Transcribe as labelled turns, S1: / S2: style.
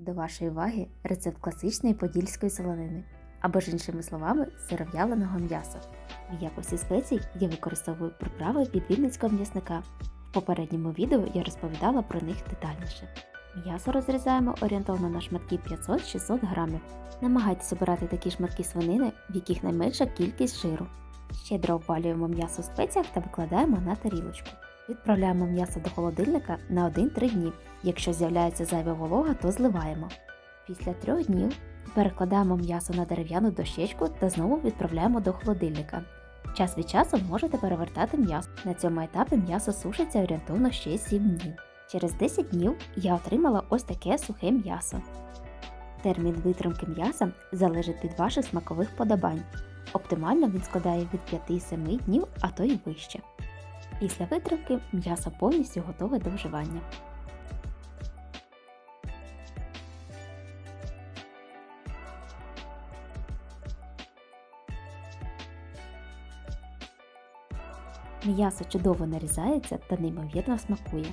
S1: До вашої уваги рецепт класичної подільської солонини, або ж іншими словами, сиров'яленого м'яса. В якості спецій я використовую приправи від вінницького м'ясника. В попередньому відео я розповідала про них детальніше. М'ясо розрізаємо орієнтовно на шматки 500-600 грамів. Намагайтесь обирати такі шматки свинини, в яких найменша кількість жиру. Щедро опалюємо м'ясо в спеціях та викладаємо на тарілочку. Відправляємо м'ясо до холодильника на 1-3 дні. Якщо з'являється зайва волога, то зливаємо. Після 3 днів перекладаємо м'ясо на дерев'яну дощечку та знову відправляємо до холодильника. Час від часу можете перевертати м'ясо. На цьому етапі м'ясо сушиться орієнтовно ще 7 днів. Через 10 днів я отримала ось таке сухе м'ясо. Термін витримки м'яса залежить від ваших смакових подобань. Оптимально він складає від 5-7 днів, а то й вище. Після витримки м'ясо повністю готове до вживання. М'ясо чудово нарізається та неймовірно смакує.